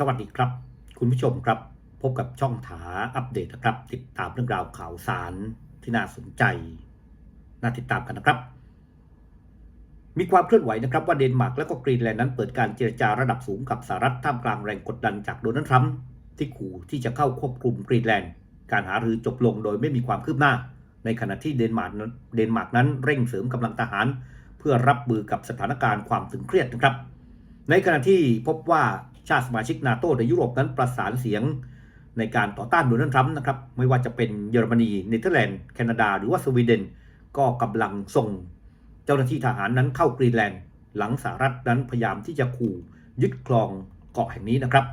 สวัสดีครับ คุณผู้ชมครับ พบกับช่องถาอัปเดตนะครับ ติดตามเรื่องราวข่าวสารที่น่าสนใจ น่าติดตามกันนะครับ มีความเคลื่อนไหวนะครับว่าเดนมาร์กและก็กรีนแลนด์นั้นเปิดการเจรจาระดับสูงกับสหรัฐท่ามกลางแรงกดดันจากโดนัลด์ทรัมป์ที่ขู่ที่จะเข้าควบคุมกรีนแลนด์ การหารือจบลงโดยไม่มีความคืบหน้า ในขณะที่เดนมาร์กเดนมาร์กนั้นเร่งเสริมกำลังทหาร เพื่อรับมือกับสถานการณ์ความตึงเครียดนะครับ ในขณะที่พบว่า ชาติสมาชิกนาโตในยุโรปนั้นประสานเสียงในการต่อต้านโดนัลด์ทรัมป์นะครับ ไม่ว่าจะเป็นเยอรมนี เนเธอร์แลนด์ แคนาดา หรือว่าสวีเดน ก็กำลังส่งเจ้าหน้าที่ทหารนั้นเข้ากรีนแลนด์ หลังสหรัฐนั้นพยายามที่จะขู่ยึดครองเกาะแห่งนี้นะครับ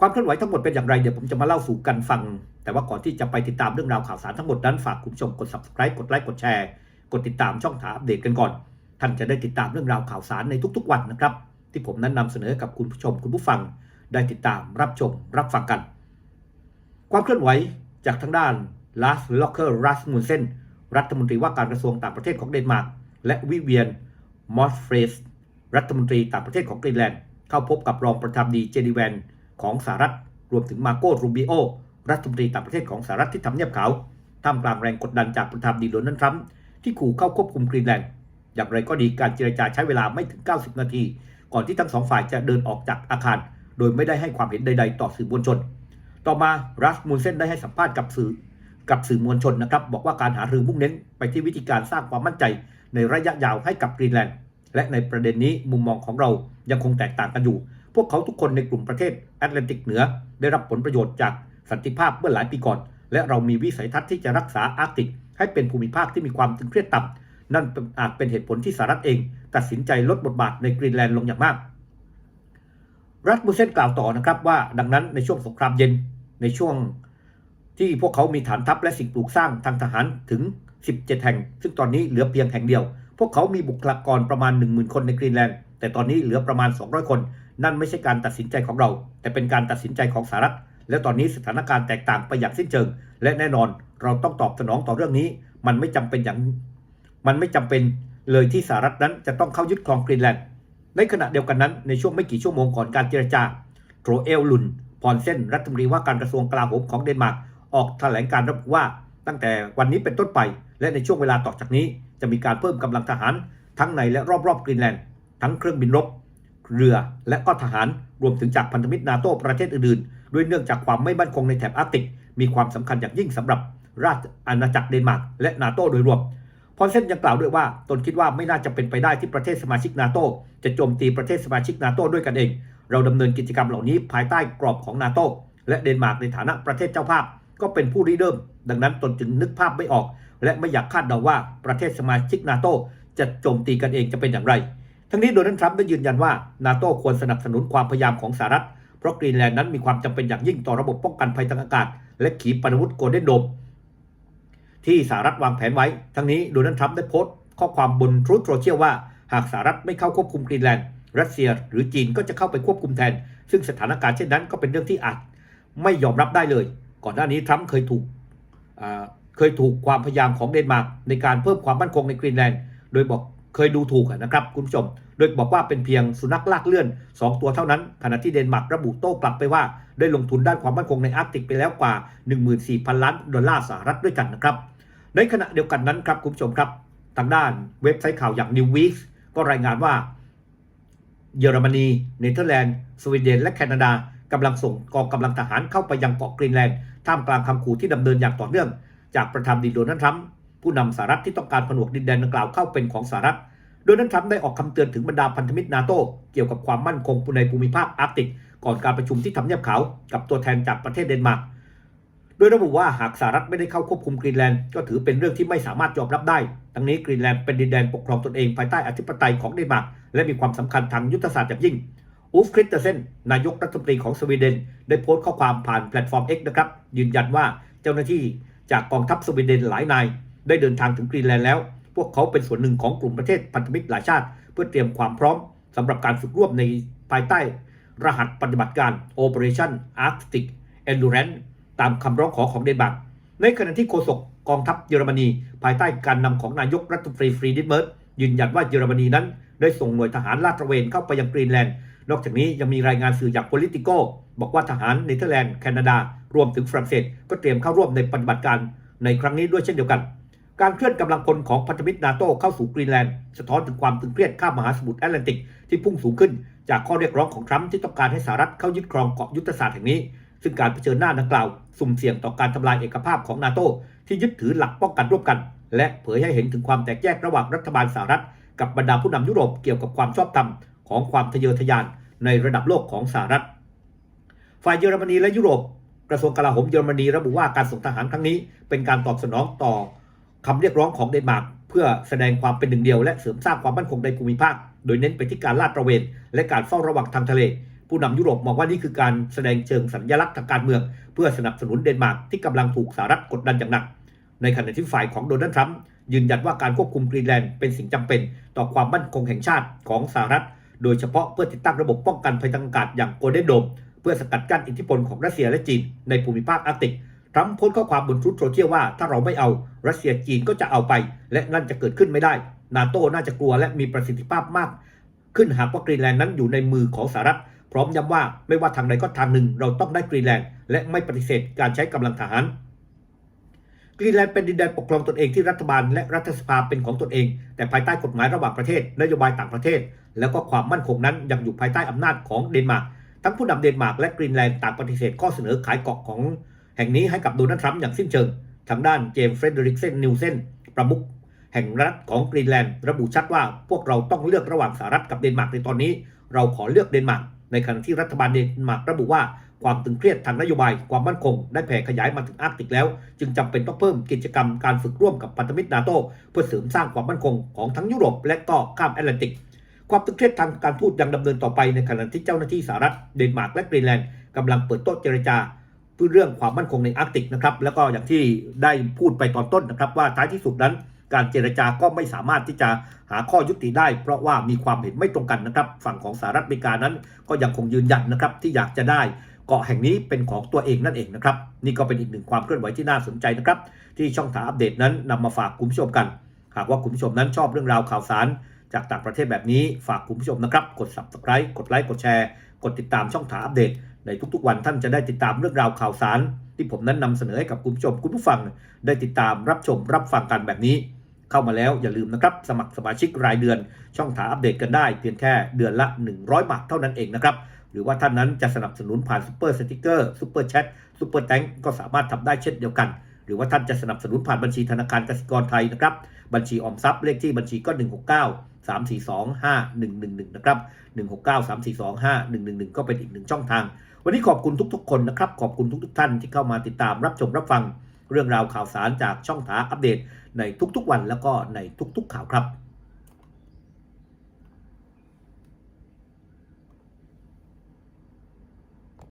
ความเคลื่อนไหวทั้งหมดเป็นอย่างไร เดี๋ยวผมจะมาเล่าสู่กันฟัง แต่ว่าก่อนที่จะไปติดตามเรื่องราวข่าวสารทั้งหมดนั้นฝากคุณผู้ชมกด subscribe กดไลค์กดแชร์ กดติดตามช่องถามอัปเดตกันก่อน ท่านจะได้ติดตามเรื่องราวข่าวสารในทุกๆวันนะครับ ที่ผมนั้นนำเสนอกับคุณผู้ชมคุณผู้ฟังได้ติดตามรับชมรับฟังกัน ความเคลื่อนไหวจากทางด้านลาสล็อกเกอร์รัสมุนเซนรัฐมนตรีว่าการกระทรวงต่างประเทศของเดนมาร์กและวิเวียนมอสเฟรสรัฐมนตรีต่างประเทศของกรีนแลนด์ เข้าพบกับรองประธานดีเจดีแวนของสหรัฐ รวมถึงมาโกรูบิโอรัฐมนตรีต่างประเทศของสหรัฐที่ทำเนียบขาวท่ามกลางแรงกดดันจากประธานดีโดนัลด์ทรัมป์ที่ขู่เข้าควบคุมกรีนแลนด์ อย่างไรก็ดีการเจรจาใช้เวลาไม่ถึง 90 นาที ก่อนที่ทั้งสองฝ่ายจะเดินออกจากอาคาร โดยไม่ได้ให้ความเห็นใด ๆ ต่อสื่อมวลชน ต่อมารัสมูลเซนได้ให้สัมภาษณ์กับสื่อกับสื่อมวลชนนะครับ บอกว่าการหารือมุ่งเน้นไปที่วิธีการสร้างความมั่นใจในระยะยาวให้กับกรีนแลนด์ และในประเด็นนี้มุมมองของเรายังคงแตกต่างกันอยู่ พวกเขาทุกคนในกลุ่มประเทศแอตแลนติกเหนือ ได้รับผลประโยชน์จากสันติภาพเมื่อหลายปีก่อน และเรามีวิสัยทัศน์ที่จะรักษาอาร์กติก ให้เป็นภูมิภาคที่มีความตึงเครียดต่ำ นั่นอาจเป็นเหตุผลที่สหรัฐเอง ตัดสินใจลดบทบาทในกรีนแลนด์ลงอย่างมาก รัฐมูเซนกล่าวต่อนะครับว่าดังนั้นในช่วงสงครามเย็นในช่วงที่พวกเขามีฐานทัพและสิ่งปลูกสร้างทางทหารถึง 17 แห่ง ซึ่งตอนนี้เหลือเพียงแห่งเดียว พวกเขามีบุคลากรประมาณ 10,000 คนในกรีนแลนด์ แต่ตอนนี้เหลือประมาณ 200 คน นั่นไม่ใช่การตัดสินใจของเรา แต่เป็นการตัดสินใจของสหรัฐ และตอนนี้สถานการณ์แตกต่างไปอย่างสิ้นเชิง และแน่นอนเราต้องตอบสนองต่อเรื่องนี้ มันไม่จำเป็นอย่าง มันไม่จำเป็นเลยที่สหรัฐนั้นจะต้องเข้ายึดครองกรีนแลนด์ ในขณะเดียวกันนั้นในช่วงไม่กี่ชั่วโมงก่อนการเจรจาโตรเอลลุนพรเซนรัฐมนตรีว่าการกระทรวงกลาโหมของเดนมาร์กออกแถลงการระบุว่าตั้งแต่วันนี้เป็นต้นไป และในช่วงเวลาต่อจากนี้ จะมีการเพิ่มกำลังทหาร ทั้งในและรอบๆกรีนแลนด์ทั้งเครื่องบินรบ เรือและก็ทหารรวมถึงจากพันธมิตรนาโตประเทศอื่นๆด้วยเนื่องจากความไม่มั่นคงในแถบอาร์กติก มีความสำคัญอย่างยิ่งสำหรับราชอาณาจักรเดนมาร์กและนาโตโดยรวม พรเซนยังกล่าวด้วยว่าตนคิดว่าไม่น่าจะเป็นไปได้ที่ประเทศสมาชิกนาโตจะโจมตีประเทศสมาชิกนาโตด้วยกันเอง เราดำเนินกิจกรรมเหล่านี้ภายใต้กรอบของนาโตและเดนมาร์กในฐานะประเทศเจ้าภาพ ก็เป็นผู้ริเริ่ม ดังนั้นตนจึงนึกภาพไม่ออก และไม่อยากคาดเดาว่าประเทศสมาชิกนาโตจะโจมตีกันเองจะเป็นอย่างไร ทั้งนี้โดนัลด์ทรัมป์ได้ยืนยันว่านาโตควรสนับสนุนความพยายามของสหรัฐเพราะกรีนแลนด์นั้นมีความจำเป็นอย่างยิ่งต่อระบบป้องกันภัยทางอากาศ และขีปนาวุธโกลเด้นโดม ที่สหรัฐวางแผนไว้ ทั้งนี้โดนัลด์ทรัมป์ได้โพสต์ข้อความบนทรูธโซเชียลว่า หากสหรัฐไม่เข้าควบคุมกรีนแลนด์ รัสเซียหรือจีนก็จะเข้าไปควบคุมแทน ซึ่งสถานการณ์เช่นนั้นก็เป็นเรื่องที่อาจไม่ยอมรับได้เลย ก่อนหน้านี้ทรัมป์เคยถูกเคยถูกความพยายามของเดนมาร์กในการเพิ่มความมั่นคงในกรีนแลนด์ โดยบอกเคยดูถูกนะครับคุณผู้ชม โดยบอกว่าเป็นเพียงสุนัขลากเลื่อน 2 ตัวเท่านั้น ขณะที่เดนมาร์กระบุโต้กลับไปว่า ได้ลงทุนด้านความมั่นคงในอาร์กติกไปแล้วกว่า 14,000 ล้านดอลลาร์สหรัฐด้วยกันนะครับ ในขณะเดียวกันนั้นครับคุณผู้ชมครับ ทางด้านเว็บไซต์ข่าวอย่าง New Week ก็รายงานว่า เยอรมนี เนเธอร์แลนด์ สวีเดน และแคนาดากำลังส่งกองกำลังทหารเข้าไปยังเกาะกรีนแลนด์ท่ามกลางคำขู่ที่ดำเนินอย่างต่อเนื่อง จากประธานดีโดนัลด์ทรัมป์ผู้นำสหรัฐที่ต้องการผนวกดินแดนดังกล่าวเข้าเป็นของสหรัฐ โดนัลด์ทรัมป์ได้ออกคำเตือนถึงบรรดาพันธมิตรนาโตเกี่ยวกับความมั่นคงในภูมิภาคอาร์กติก ก่อนการประชุมที่ทำเนียบขาวกับตัวแทนจากประเทศเดนมาร์กโดยระบุว่าหากสหรัฐไม่ได้เข้าควบคุมกรีนแลนด์ก็ถือเป็นเรื่องที่ไม่สามารถยอมรับได้ ทั้งนี้กรีนแลนด์เป็นดินแดนปกครองตนเองภายใต้อธิปไตยของเดนมาร์กและมีความสำคัญทางยุทธศาสตร์อย่างยิ่งอูฟคริสเตเซนนายกรัฐมนตรีของสวีเดน ได้โพสต์ข้อความผ่านแพลตฟอร์ม X นะครับยืนยันว่าเจ้าหน้าที่จากกองทัพสวีเดนหลายนาย ได้เดินทางถึงกรีนแลนด์แล้ว พวกเขาเป็นส่วนหนึ่งของกลุ่มประเทศพันธมิตรหลายชาติ เพื่อเตรียมความพร้อมสำหรับการฝึกร่วมในภายใต้รหัสปฏิบัติการ Operation Arctic Endurance ตามคำร้องขอของเดนมาร์กในขณะที่โฆษกกองทัพเยอรมนี ภายใต้การนำของนายกรัฐมนตรีฟรีดิเมิร์ตยืนยันว่าเยอรมนีนั้น ได้ส่งหน่วยทหารลาดตระเวนเข้าไปยังกรีนแลนด์ นอกจากนี้ยังมีรายงานสื่อจาก Politico บอกว่าทหารเนเธอร์แลนด์แคนาดารวมถึงฝรั่งเศสก็เตรียมเข้าร่วมในปฏิบัติการในครั้งนี้ด้วยเช่นเดียวกัน การเคลื่อนกำลังพลของพันธมิตรนาโต้เข้าสู่กรีนแลนด์สะท้อนถึงความตึงเครียดข้ามมหาสมุทรแอตแลนติกที่พุ่งสูงขึ้นจากข้อเรียกร้องของทรัมป์ที่ต้องการให้สหรัฐเข้ายึดครองเกาะยุทธศาสตร์แห่งนี้ ซึ่งการเผชิญหน้าดังกล่าว สุ่มเสี่ยงต่อการทำลายเอกภาพของนาโต้ที่ยึดถือหลักป้องกันร่วมกัน และเผยให้เห็นถึงความแตกแยกระหว่างรัฐบาลสหรัฐ กับบรรดาผู้นำยุโรปเกี่ยวกับความชอบธรรมของความทะเยอทะยานในระดับโลกของสหรัฐ ฝ่ายเยอรมนีและยุโรป กระทรวงกลาโหมเยอรมนีระบุว่าการส่งทหารครั้งนี้ เป็นการตอบสนองต่อ คำเรียกร้องของเดนมาร์กเพื่อแสดงความเป็นหนึ่งเดียวและเสริมสร้างความมั่นคงในภูมิภาค โดยเน้นไปที่การลาดตระเวน และการเฝ้าระวังทางทะเล ผู้นำยุโรปมองว่านี่คือการแสดงเชิงสัญลักษณ์ทางการเมือง เพื่อสนับสนุนเดนมาร์กที่กำลังถูกสหรัฐกดดันอย่างหนัก ในขณะที่ฝ่ายของโดนัลด์ทรัมป์ยืนยันว่าการควบคุมกรีนแลนด์เป็นสิ่งจำเป็น ต่อความมั่นคงแห่งชาติของสหรัฐ โดยเฉพาะเพื่อติดตั้งระบบป้องกันภัยทางอากาศอย่างโกลเด้นโดมเพื่อสกัดกั้นอิทธิพลของรัสเซียและจีนในภูมิภาคอาร์กติก ทรัมป์โพสต์ข้อความบนทรูธโซเชียลว่าถ้าเราไม่เอารัสเซียจีนก็จะเอาไป และนั่นจะเกิดขึ้นไม่ได้ นาโต้น่าจะกลัวและมีประสิทธิภาพมาก ขึ้นหากว่ากรีนแลนด์นั้นอยู่ในมือของสหรัฐ พร้อมย้ำว่าไม่ว่าทางใดก็ทางหนึ่ง เราต้องได้กรีนแลนด์และไม่ปฏิเสธการใช้กำลังทหารกรีนแลนด์เป็นดินแดนปกครองตนเองที่รัฐบาลและรัฐสภาเป็นของตนเอง แต่ภายใต้กฎหมายระหว่างประเทศนโยบายต่างประเทศ แล้วก็ความมั่นคงนั้นยังอยู่ภายใต้อำนาจของเดนมาร์กทั้งผู้นำเดนมาร์กและกรีนแลนด์ต่างปฏิเสธข้อเสนอขายเกาะของ แห่งนี้ให้กับโดนัลด์ทรัมป์อย่างสิ้นเชิง ทางด้านเจมส์เฟรเดริกเซนนิวเซนประมุขแห่งรัฐของกรีนแลนด์ระบุชัดว่าพวกเราต้องเลือกระหว่างสหรัฐกับเดนมาร์กในตอนนี้ เราขอเลือกเดนมาร์กในขณะที่รัฐบาลเดนมาร์กระบุว่าความตึงเครียดทางนโยบายความมั่นคง ได้แผ่ขยายมาถึงอาร์กติกแล้ว จึงจำเป็นต้องเพิ่มกิจกรรมการฝึกร่วมกับพันธมิตรนาโตเพื่อเสริมสร้างความมั่นคงของทั้งยุโรปและก็ข้ามแอตแลนติก ความตึงเครียดทางการทูตยังดำเนินต่อไปในขณะที่เจ้าหน้าที่สหรัฐเดนมาร์กและกรีนแลนด์กำลังเปิดโต๊ะเจรจา เรื่องความมั่นคงในอาร์กติกนะครับแล้วก็อย่างที่ได้พูดไปตอนต้นนะครับว่าท้ายที่สุดนั้นการเจรจาก็ไม่สามารถที่จะหาข้อยุติได้ เพราะว่ามีความเห็นไม่ตรงกันนะครับ ฝั่งของสหรัฐอเมริกานั้น ก็ยังคงยืนยันนะครับที่อยากจะได้เกาะแห่งนี้เป็นของตัวเองนั่นเองนะครับ นี่ก็เป็นอีกหนึ่งความเคลื่อนไหวที่น่าสนใจนะครับ ที่ช่องถาอัปเดตนั้นนำมาฝากคุณผู้ชมกัน หากว่าคุณผู้ชมนั้นชอบเรื่องราวข่าวสาร จากต่างประเทศแบบนี้ฝากคุณผู้ชมนะครับ กด subscribe กดไลค์กดแชร์ กดติดตามช่องถาอัปเดต ในทุกๆวันท่านจะได้ติดตามเรื่องราวข่าวสาร ที่ผมนั้นนำเสนอให้กับคุณผู้ชมคุณผู้ฟัง ได้ติดตามรับชมรับฟังกันแบบนี้ เข้ามาแล้วอย่าลืมนะครับ สมัครสมาชิกรายเดือน ช่องถาอัปเดตกันได้เพียงแค่เดือนละ 100 บาทเท่านั้นเองนะครับหรือว่าท่านนั้นจะสนับสนุนผ่านซูเปอร์สติกเกอร์ซูเปอร์แชทซูเปอร์แตงก็สามารถทำได้เช่นเดียวกัน หรือว่าท่านจะสนับสนุนผ่านบัญชีธนาคารกสิกรไทยนะครับบัญชีออมทรัพย์เลขที่บัญชีก็ 169 342 5111 นะครับ 169 342 5111 ก็เป็นอีกหนึ่งช่องทาง วันนี้ขอบคุณทุกๆคนนะครับ ขอบคุณทุกๆท่านที่เข้ามาติดตามรับชมรับฟังเรื่องราวข่าวสารจากช่องถาอัปเดตในทุกๆวันแล้วก็ในทุกๆข่าวครับ